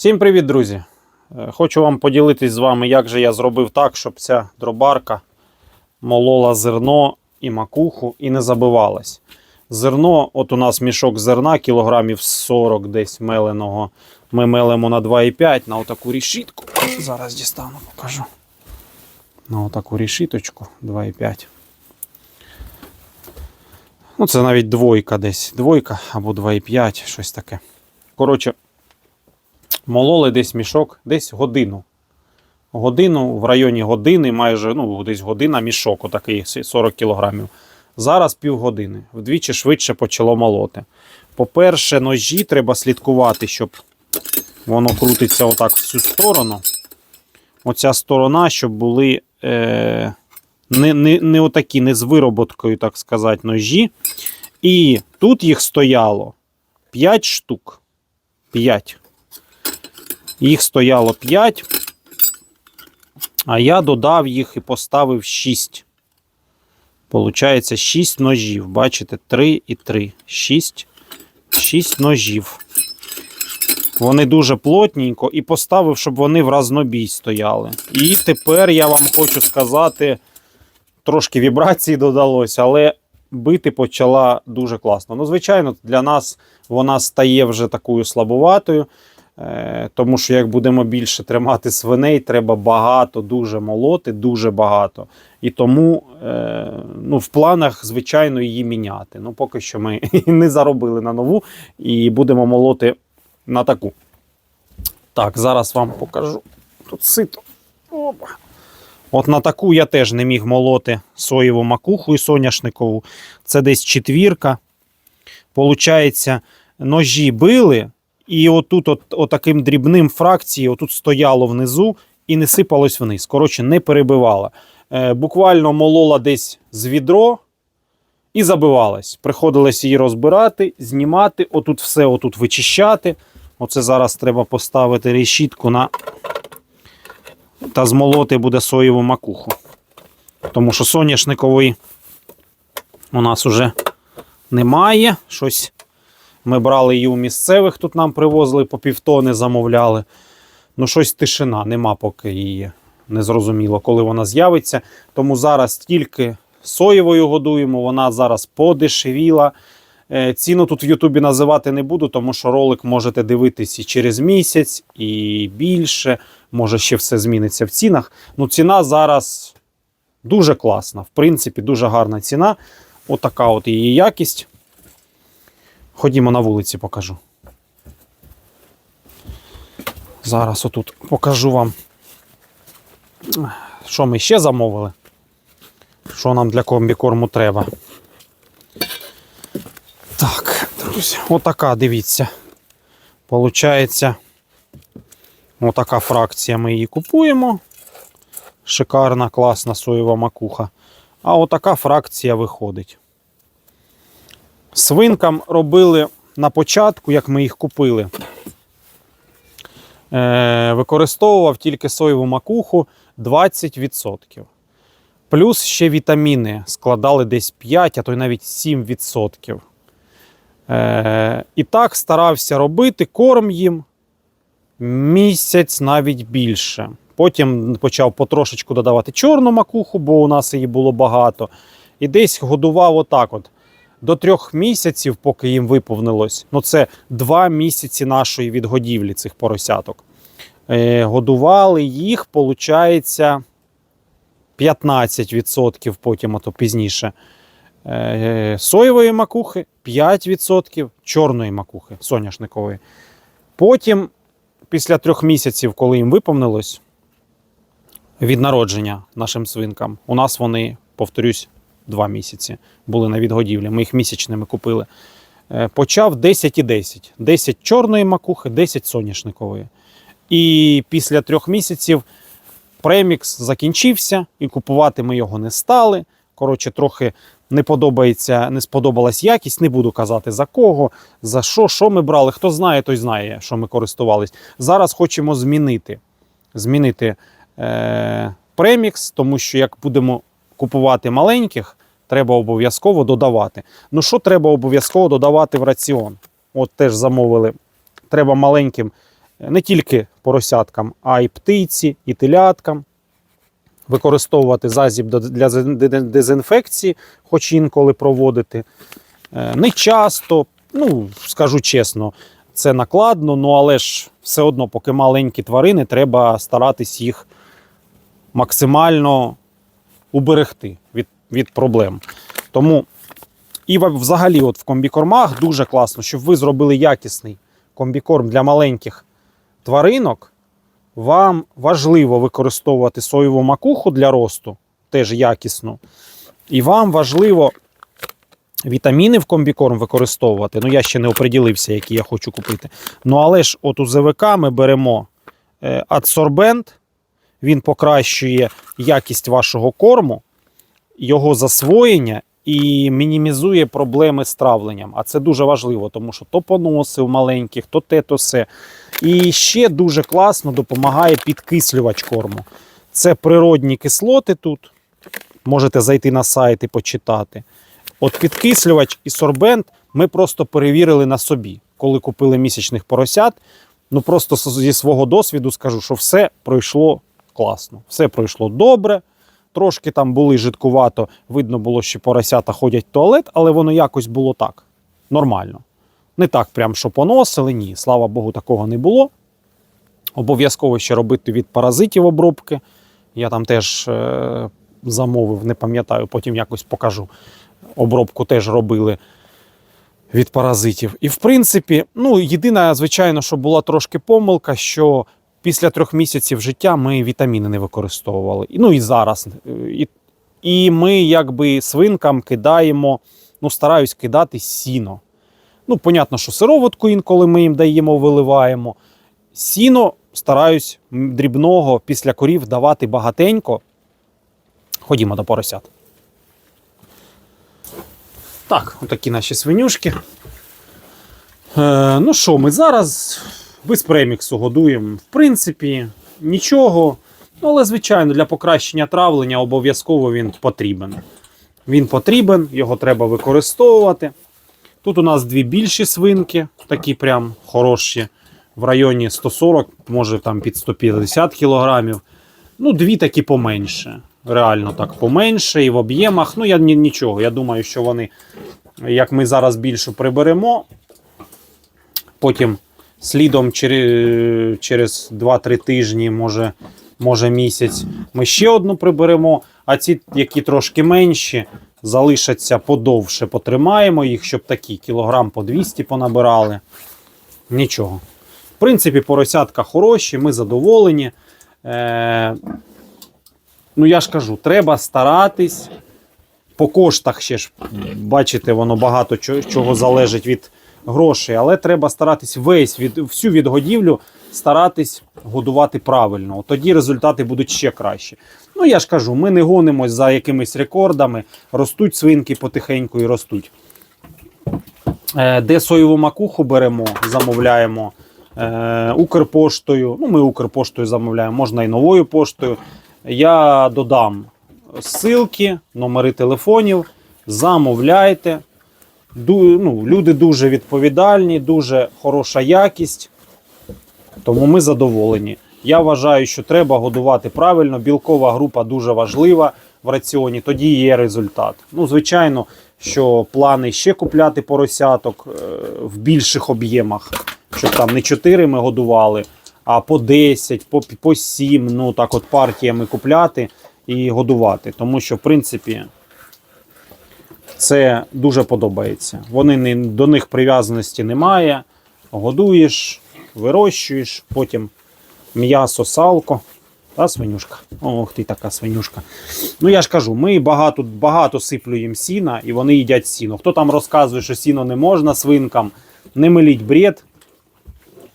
Всім привіт, друзі! Е, Хочу вам поділитись з вами, як же я зробив так, щоб ця дробарка молола зерно і макуху і не забивалась. Зерно, от у нас мішок зерна, кілограмів 40 десь меленого. Ми мелимо на 2,5 на отаку рішітку. Зараз дістану, покажу. На отаку рішіточку 2,5. Ну, це навіть двойка десь. Двойка або 2,5, щось таке. Коротше, мололи десь мішок, десь годину. Годину в районі години, майже ну, десь година мішок, отакий 40 кілограмів. Зараз півгодини. Вдвічі швидше почало молоти. По-перше, ножі треба слідкувати, щоб воно крутиться отак в цю сторону. Оця сторона, щоб були е, не, не, не отакі, не з вироботкою, так сказати, ножі. І тут їх стояло 5 штук. 5. Їх стояло 5, а я додав їх і поставив 6. Получається 6 ножів. Бачите, 3 і 3. 6. 6 ножів. Вони дуже плотненько і поставив, щоб вони в разнобій стояли. І тепер я вам хочу сказати, трошки вібрації додалось, але бити почала дуже класно. Ну, звичайно, для нас вона стає вже такою слабуватою. Е, Тому що як будемо більше тримати свиней, треба багато, дуже молоти, дуже багато. І тому е, ну, в планах, звичайно, її міняти. Ну, поки що ми не заробили на нову і будемо молоти на таку. Так, зараз вам покажу. Тут сито. Опа. От на таку я теж не міг молоти соєву макуху і соняшникову. Це десь четвірка. Получається, ножі били, і отут, от, отаким дрібним фракції, отут стояло внизу і не сипалось вниз. Коротше, не перебивала. Е, буквально молола десь з відро і забивалась. Приходилось її розбирати, знімати, отут все отут вичищати. Оце зараз треба поставити решітку на та змолоти буде соєву макуху. Тому що соняшникової у нас уже немає. Щось ми брали її у місцевих, тут нам привозили по півтони, замовляли. Ну, щось тишина, нема поки її. Незрозуміло, коли вона з'явиться. Тому зараз тільки соєвою годуємо, вона зараз подешевіла. Е, Ціну тут в Ютубі називати не буду, тому що ролик можете дивитись і через місяць, і більше. Може, ще все зміниться в цінах. Ну, ціна зараз дуже класна. В принципі, дуже гарна ціна. Отака от її якість. Ходімо на вулиці, покажу. Зараз отут покажу вам, що ми ще замовили. Що нам для комбікорму треба. Так, друзі, отака, дивіться. Получається, отака фракція ми її купуємо. Шикарна, класна соєва макуха. А отака фракція виходить. Свинкам робили на початку, як ми їх купили. Е, використовував тільки соєву макуху 20%. Плюс ще вітаміни складали десь 5, а то й навіть 7%. Е, і так старався робити корм їм місяць навіть більше. Потім почав потрошечку додавати чорну макуху, бо у нас її було багато. І десь годував отак от. До трьох місяців, поки їм виповнилось. Ну, це два місяці нашої відгодівлі цих поросяток. Е, годували їх, виходить, 15% потім, а то пізніше. Е, соєвої макухи 5% чорної макухи соняшникової. Потім, після трьох місяців, коли їм виповнилось від народження нашим свинкам, у нас вони, повторюсь, два місяці були на відгодівлі. Ми їх місячними купили. Е, Почав 10 і 10. 10 чорної макухи, 10 соняшникової. І після трьох місяців премікс закінчився, і купувати ми його не стали. Коротше, трохи не подобається, не сподобалась якість. Не буду казати за кого, за що, що ми брали. Хто знає, той знає, що ми користувались. Зараз хочемо змінити. Змінити е, премікс, тому що як будемо купувати маленьких, треба обов'язково додавати. Ну, що треба обов'язково додавати в раціон? От теж замовили. Треба маленьким не тільки поросяткам, а й птиці, і теляткам. Використовувати зазіб для дезінфекції, хоч інколи проводити. Е, Не часто, ну, скажу чесно, це накладно, ну але ж все одно, поки маленькі тварини, треба старатись їх максимально уберегти від, від проблем. Тому і взагалі, от в комбікормах дуже класно, щоб ви зробили якісний комбікорм для маленьких тваринок. Вам важливо використовувати соєву макуху для росту, теж якісну. І вам важливо вітаміни в комбікорм використовувати. Ну, я ще не оприділився, які я хочу купити. Ну, але ж от у ЗВК ми беремо е, адсорбент, він покращує якість вашого корму, його засвоєння і мінімізує проблеми з травленням. А це дуже важливо, тому що то поноси у маленьких, то те, то все. І ще дуже класно допомагає підкислювач корму. Це природні кислоти тут. Можете зайти на сайт і почитати. От підкислювач і сорбент ми просто перевірили на собі, коли купили місячних поросят. Ну просто зі свого досвіду скажу, що все пройшло класно, все пройшло добре. Трошки там були жидкувато, видно було, що поросята ходять в туалет, але воно якось було так. Нормально. Не так, прям, що поносили, ні. Слава Богу, такого не було. Обов'язково ще робити від паразитів обробки. Я там теж е, замовив, не пам'ятаю, потім якось покажу. Обробку теж робили від паразитів. І в принципі, ну, єдине, звичайно, що була трошки помилка, що після трьох місяців життя ми вітаміни не використовували. Ну і зараз. Е, І, і ми якби свинкам кидаємо, ну, стараюсь кидати сіно. Ну, понятно, що сироватку інколи ми їм даємо, виливаємо. Сіно стараюсь дрібного після корів давати багатенько. Ходімо до поросят. Так, отакі наші свинюшки. Е, ну що, ми зараз без преміксу годуємо. В принципі, нічого. Ну, але, звичайно, для покращення травлення обов'язково він потрібен. Він потрібен, його треба використовувати. Тут у нас дві більші свинки, такі прям хороші, в районі 140, може там під 150 кілограмів. Ну, дві такі поменше. Реально так поменше і в об'ємах. Ну, я нічого. Я думаю, що вони, як ми зараз більше приберемо, потім слідом через, через 2-3 тижні, може, може місяць, ми ще одну приберемо. А ці, які трошки менші, залишаться подовше, потримаємо їх, щоб такі кілограм по 200 понабирали. Нічого. В принципі, поросятка хороші, ми задоволені. Е, ну, я ж кажу, треба старатись. По коштах ще ж, бачите, воно багато чого залежить від грошей, але треба старатись весь від всю відгодівлю старатись годувати правильно. Тоді результати будуть ще кращі. Ну я ж кажу, ми не гонимось за якимись рекордами, ростуть свинки потихеньку і ростуть. Е, Де соєву макуху беремо, замовляємо е, Укрпоштою. Ну, ми Укрпоштою замовляємо, можна і новою поштою. Я додам ссылки, номери телефонів. Замовляйте. Ну, люди дуже відповідальні, дуже хороша якість. Тому ми задоволені. Я вважаю, що треба годувати правильно. Білкова група дуже важлива в раціоні, тоді є результат. Ну, звичайно, що плани ще купляти поросяток е, в більших об'ємах, щоб там не 4 ми годували, а по 10, по, по 7, ну так от партіями купляти і годувати. Тому що, в принципі, це дуже подобається. Вони не, до них прив'язаності немає. Годуєш, вирощуєш, потім м'ясо, салко. Та свинюшка. Ох ти така свинюшка. Ну я ж кажу, ми багато, багато сиплю сіна, і вони їдять сіно. Хто там розказує, що сіно не можна свинкам, не миліть бред.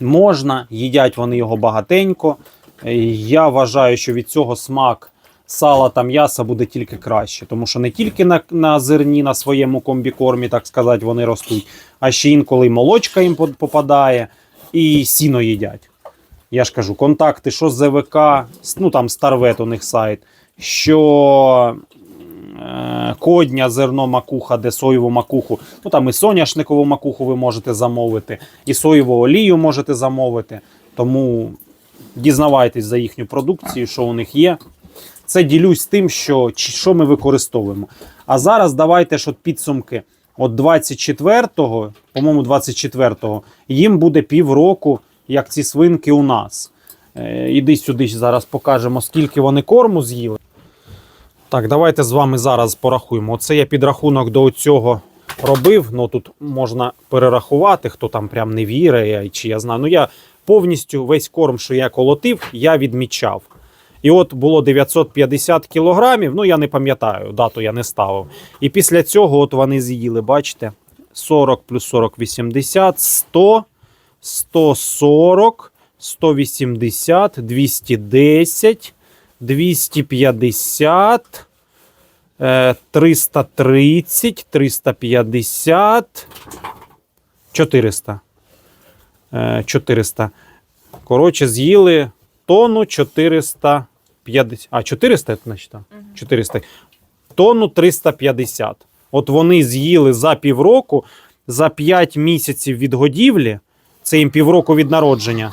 Можна, їдять вони його багатенько. Е, Я вважаю, що від цього смак сала та м'яса буде тільки краще, тому що не тільки на, на зерні, на своєму комбікормі, так сказати, вони ростуть, а ще інколи молочка їм попадає, і сіно їдять. Я ж кажу, контакти, що ЗВК, ну там Старвет у них сайт, що е, кодня, зерно макуха, де соєву макуху, ну там і соняшникову макуху ви можете замовити, і соєву олію можете замовити. Тому дізнавайтесь за їхню продукцію, що у них є. Це ділюсь тим, що, що ми використовуємо. А зараз давайте ж от підсумки. От 24-го, по-моєму, 24-го, їм буде півроку, як ці свинки у нас. Е, іди сюди зараз покажемо, скільки вони корму з'їли. Так, давайте з вами зараз порахуємо. Оце я підрахунок до цього робив. Ну тут можна перерахувати, хто там прям не вірить, чи я знаю. Ну я повністю весь корм, що я колотив, я відмічав. І от було 950 кілограмів, ну я не пам'ятаю, дату я не ставив. І після цього от вони з'їли, бачите, 40 плюс 40 80, 100, 140, 180, 210, 250, е, 330, 350, 400. Е, 400. Коротше, з'їли тонну 450. А, 400 я тут 400. Тонну 350. От вони з'їли за півроку, за 5 місяців від годівлі, це їм півроку від народження,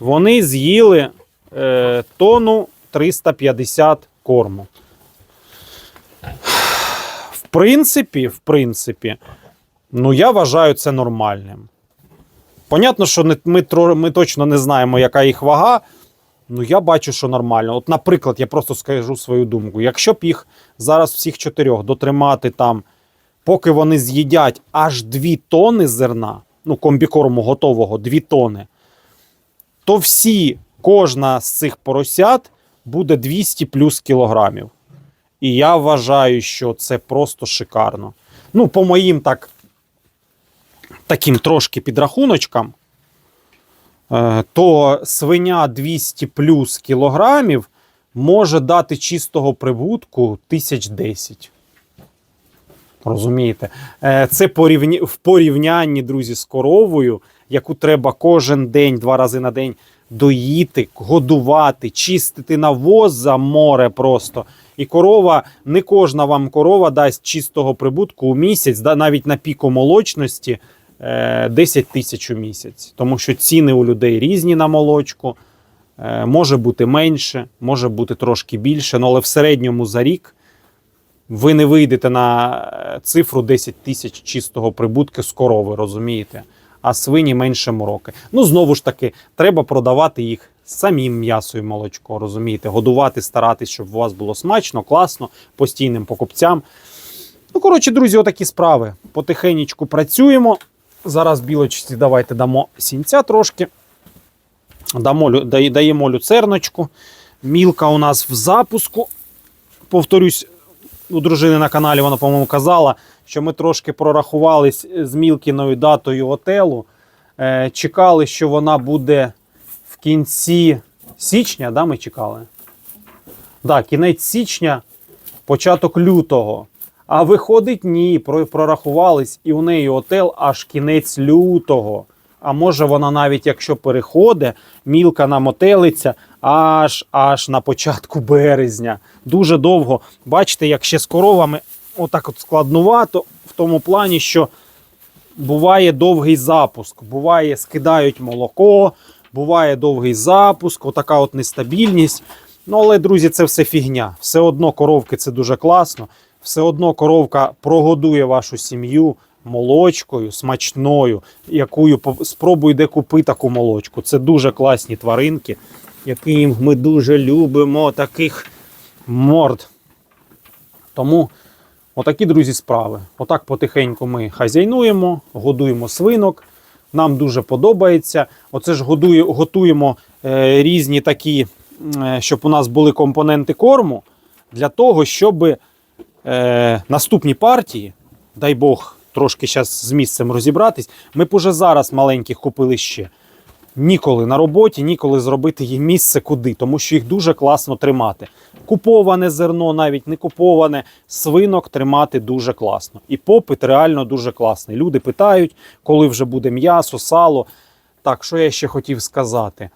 вони з'їли е, тонну 350 корму. В принципі, в принципі, ну я вважаю це нормальним. Понятно, що ми, ми точно не знаємо, яка їх вага. Ну, я бачу, що нормально. От, наприклад, я просто скажу свою думку. Якщо б їх зараз всіх чотирьох дотримати там, поки вони з'їдять аж 2 тони зерна, ну, комбікорму готового 2 тони, то всі, кожна з цих поросят буде 200 плюс кілограмів. І я вважаю, що це просто шикарно. Ну, по моїм так, таким трошки підрахуночкам, то свиня 200 плюс кілограмів може дати чистого прибутку 1010. Розумієте? Е, Це в порівнянні, друзі, з коровою, яку треба кожен день, два рази на день доїти, годувати, чистити навоз за море просто. І корова, не кожна вам корова дасть чистого прибутку у місяць, навіть на піку молочності е, 10 тисяч у місяць. Тому що ціни у людей різні на молочку. Е, Може бути менше, може бути трошки більше, ну, але в середньому за рік ви не вийдете на е, цифру 10 тисяч чистого прибутку з корови, розумієте? А свині менше мороки. Ну, знову ж таки, треба продавати їх самим м'ясо і молочко, розумієте? Годувати, старатись, щоб у вас було смачно, класно, постійним покупцям. Ну, коротше, друзі, отакі справи. Потихенечку працюємо. Зараз білочці давайте дамо сінця трошки. Дамо, даємо люцерночку. Мілка у нас в запуску. Повторюсь, у дружини на каналі вона, по-моєму, казала, що ми трошки прорахувались з Мілкіною датою отелу. Е, чекали, що вона буде в кінці січня, да, ми чекали? Да, кінець січня, початок лютого. А виходить, ні, прорахувались, і у неї отел аж кінець лютого. А може вона навіть якщо переходить, мілка намотелиться аж аж на початку березня. Дуже довго. Бачите, як ще з коровами отак от складнувато, в тому плані, що буває довгий запуск, буває, скидають молоко, буває довгий запуск, отака от нестабільність. Ну, але, друзі, це все фігня. Все одно коровки це дуже класно. Все одно коровка прогодує вашу сім'ю молочкою смачною, якою спробуй де купи таку молочку. Це дуже класні тваринки, яким ми дуже любимо таких морд. Тому отакі, друзі, справи. Отак потихеньку ми хазяйнуємо, годуємо свинок. Нам дуже подобається. Оце ж готуємо е, різні такі, е, щоб у нас були компоненти корму, для того, щоб е, наступні партії, дай Бог, трошки зараз з місцем розібратись, ми б уже зараз маленьких купили ще. Ніколи на роботі, ніколи зробити їм місце куди, тому що їх дуже класно тримати. Куповане зерно, навіть не куповане, свинок тримати дуже класно. І попит реально дуже класний. Люди питають, коли вже буде м'ясо, сало. Так, що я ще хотів сказати?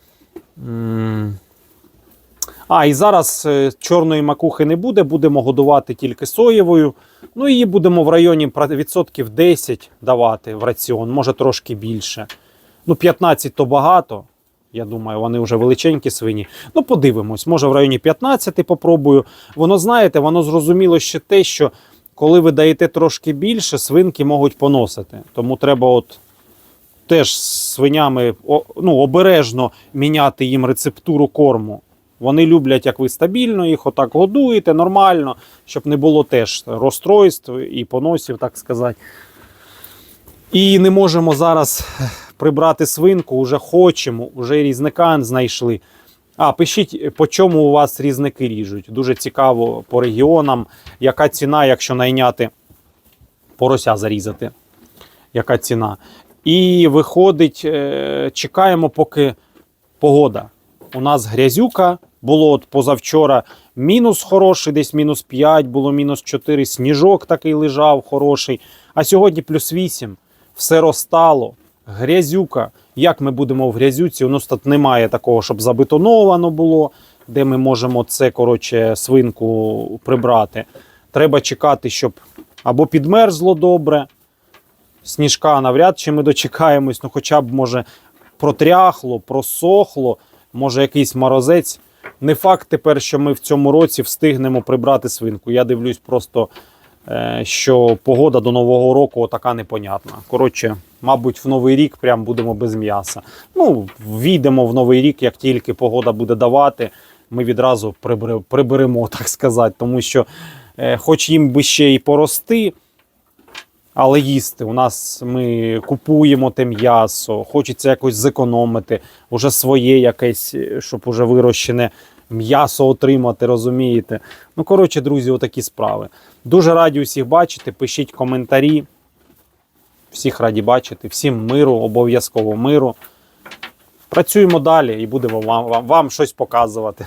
А, і зараз е, чорної макухи не буде, будемо годувати тільки соєвою. Ну, її будемо в районі відсотків 10 давати в раціон, може трошки більше. Ну, 15 то багато. Я думаю, вони вже величенькі свині. Ну, подивимось, може в районі 15 попробую. Воно, знаєте, воно зрозуміло ще те, що коли ви даєте трошки більше, свинки можуть поносити. Тому треба от теж з свинями ну, обережно міняти їм рецептуру корму. Вони люблять, як ви стабільно їх отак годуєте, нормально, щоб не було теж розстройств і поносів, так сказати. І не можемо зараз прибрати свинку, вже хочемо, вже різника знайшли. А, пишіть, по чому у вас різники ріжуть. Дуже цікаво по регіонам, яка ціна, якщо найняти порося зарізати. Яка ціна? І виходить, е, чекаємо, поки погода. У нас грязюка, було от позавчора мінус хороший, десь мінус 5, було мінус 4, сніжок такий лежав хороший. А сьогодні плюс 8, все розтало, грязюка. Як ми будемо в грязюці? У нас тут немає такого, щоб забетоновано було, де ми можемо це, коротше, свинку прибрати. Треба чекати, щоб або підмерзло добре, сніжка навряд чи ми дочекаємось, ну хоча б може протряхло, просохло, може якийсь морозець. Не факт тепер, що ми в цьому році встигнемо прибрати свинку. Я дивлюсь просто, е, що погода до Нового року така непонятна. Коротше, мабуть, в Новий рік прям будемо без м'яса. Ну, війдемо в Новий рік, як тільки погода буде давати, ми відразу приберемо, так сказати. Тому що, е, хоч їм би ще і порости, але їсти. У нас ми купуємо те м'ясо, хочеться якось зекономити, уже своє якесь, е, щоб уже вирощене м'ясо отримати, розумієте? Ну, коротше, друзі, отакі справи. Дуже раді усіх бачити. Пишіть коментарі. Всіх раді бачити, всім миру, обов'язково миру. Працюємо далі і будемо вам, вам, вам щось показувати.